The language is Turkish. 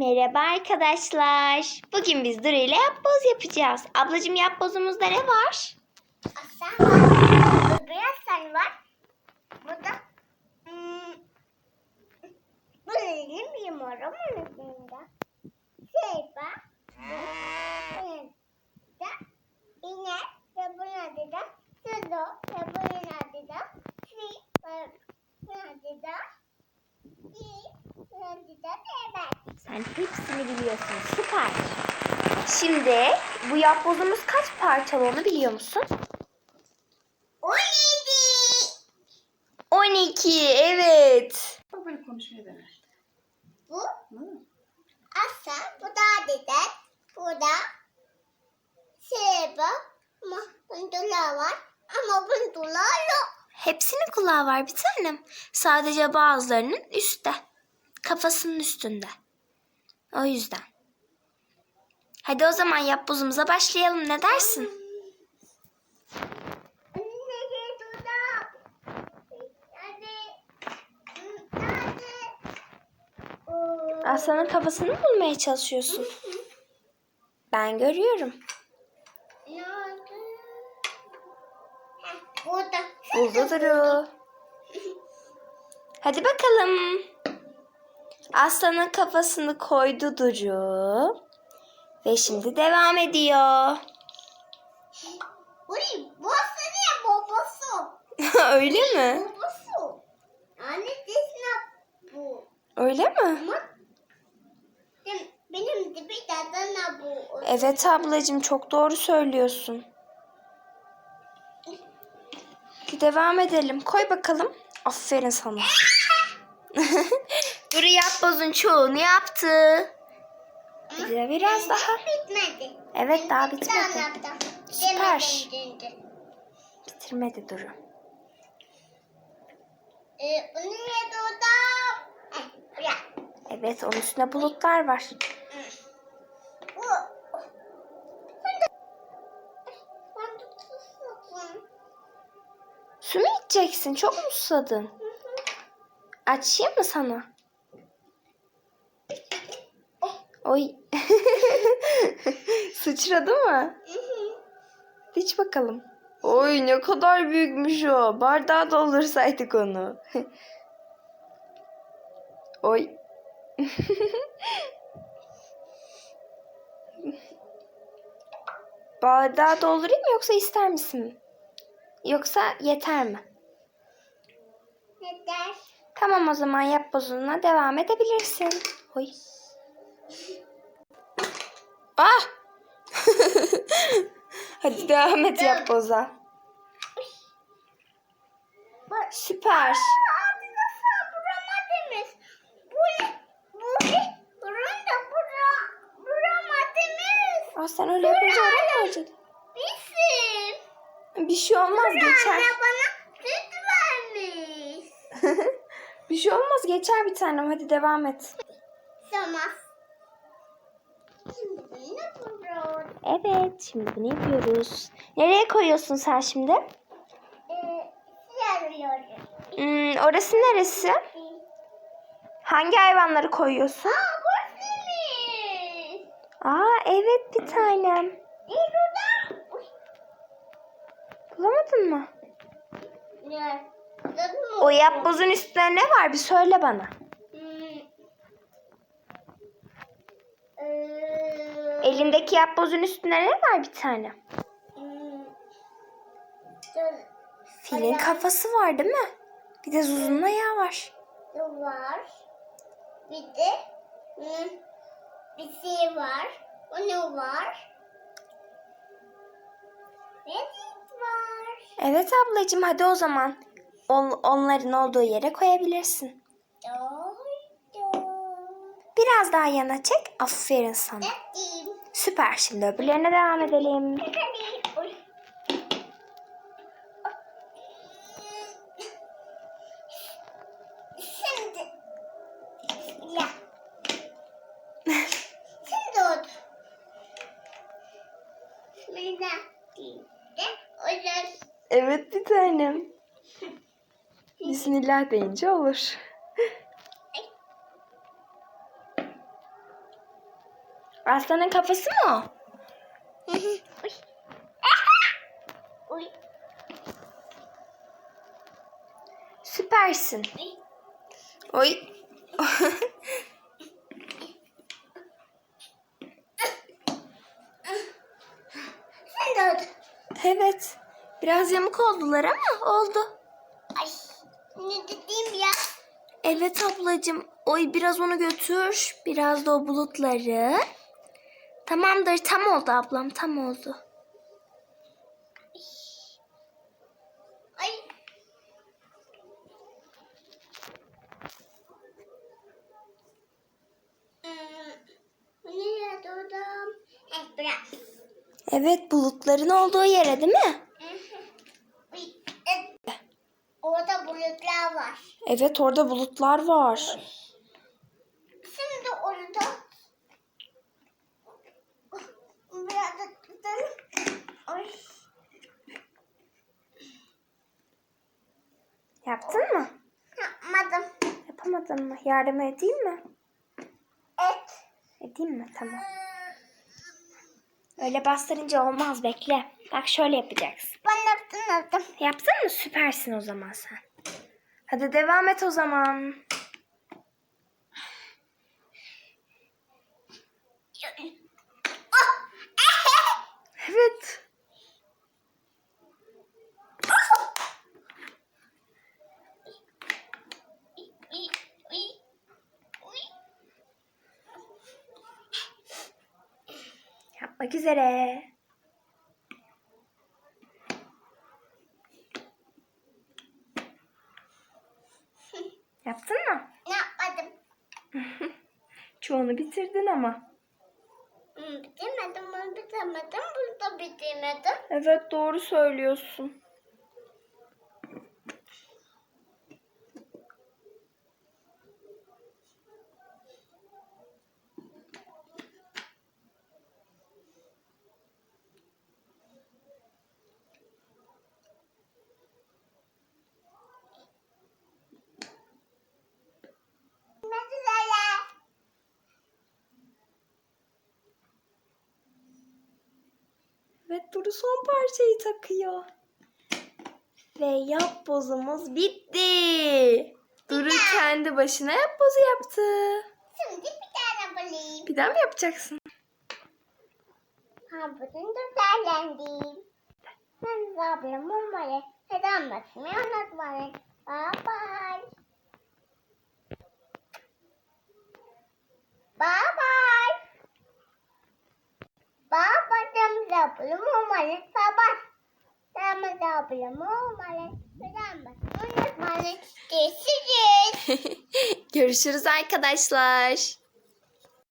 Merhaba arkadaşlar. Bugün biz Duru ile yapboz yapacağız. Ablacığım yapbozumuzda ne var? Aslan var. Beyaz sen var. Burada hmm, bu benim bilmiyorum onun üstünde. Şey var. Bunun da inek ve bunun adı da Sudo ve bunun adı da Fi ve bunun adı da İ bunun adı da Bebek. Sen hepsini biliyorsun. Süper. Şimdi bu yapbozumuz kaç parçalı onu biliyor musun? O neydi? 12. Evet. Bak böyle konuşmaya dene. Bu Hı? Aslan, bu da dede, bu da Seba, ama bundular var ama bundular yok. Hepsinin kulağı var bir tanem. Sadece bazılarının üstte. Kafasının üstünde. O yüzden. Hadi o zaman yapbozumuza başlayalım. Ne dersin? Aslanın kafasını bulmaya çalışıyorsun? Ben görüyorum. Burada. Buldu Duru. Hadi bakalım. Aslanın kafasını koydu Duru. Ve şimdi devam ediyor. Uy, bu senin babası. Öyle mi? Babası. Anne desene bu. Öyle mi? Benim, benim de bir tane bu. Evet ablacığım çok doğru söylüyorsun. Devam edelim. Koy bakalım. Aferin sana. Duru yapbozun çoğunu yaptı. Bir de biraz daha. Bitmedi. Evet daha bitmedi. Süper. Bitirmedi Duru. Ee. Eh. Evet onun üstünde bulutlar var. Susadım. Su mu içeceksin? Çok mu susadın? Açayım mı sana? Oy. Sıçradı mı? İç bakalım. Oy ne kadar büyükmüş o. Bardağa doldursaydık onu. Oy. Bardağı doldurayım mı yoksa ister misin? Yoksa yeter mi? Ne der? Tamam o zaman yap bozuluna devam edebilirsin. Oy. Ah! Hadi devam et yap boza. Süper. Aa, sen öyle yapınca öyle mi olacak? Bizim. Bir şey olmaz geçer. Anne bana süt vermiş. bir şey olmaz geçer bir tanem. Hadi devam et. Tamam. Evet şimdi bunu yapıyoruz. Nereye koyuyorsun sen şimdi? Ee. Hmm, orası neresi? Hangi hayvanları koyuyorsun? Aa evet bir tanem. Bulamadın mı? O yapbozun üstünde ne var bir söyle bana. Hmm. Ee, Elindeki yapbozun üstünde ne var bir tane? hmm. Filin kafası var değil mi? Bir de Zuzu'nun ayağı var. Var. Bir de hmm, bir şey var. O ne var? Reddit var. Evet ablacığım hadi o zaman. On- onların olduğu yere koyabilirsin. Doğru. Biraz daha yana çek. Aferin sana. Reddit. Süper. Şimdi öbürlerine devam edelim. Evet bir tanem. Bismillah deyince olur. Aslanın kafası mı o? Süpersin. Oy. Sen de evet. Biraz yamuk oldular ama oldu. Ay. Ne dediğim ya? Evet ablacığım. Oy biraz onu götür. Biraz da o bulutları. Tamamdır tam oldu ablam tam oldu. Ay. Hmm? Eh. Evet bulutların olduğu yere değil mi? Orada bulutlar var. Evet orada bulutlar var. Şimdi orada biraz da tutalım. Ay. Yaptın mı? Yapmadım. Yapamadın mı? Yardım edeyim mi? Et. Edeyim mi? Tamam. Öyle bastırınca olmaz bekle. Bak şöyle yapacaksın. Ben yaptım yaptım. Yaptın mı? Süpersin o zaman sen. Hadi devam et o zaman. Evet. Uy, uy, uy. Yapmak üzere. Yaptın mı? Yapmadım. Çoğunu bitirdin ama. Bitirmedim, bunu bitirmedim, bunu da bitirmedim. Evet doğru söylüyorsun. Ne güzel. Ve Duru son parçayı takıyor. Ve yapbozumuz bitti. Duru kendi başına yapbozu yaptı. Şimdi bir tane bulayım. Bir daha mı yapacaksın? De derlendim. Ben de ablam olmalı. Hadi anlatmayı unutmayın. Bye bye. Bye bye. Ablam olmalı. Baba damız ablam olmalı. Hadi anlatmayı unutmayın. Görüşürüz. Görüşürüz arkadaşlar.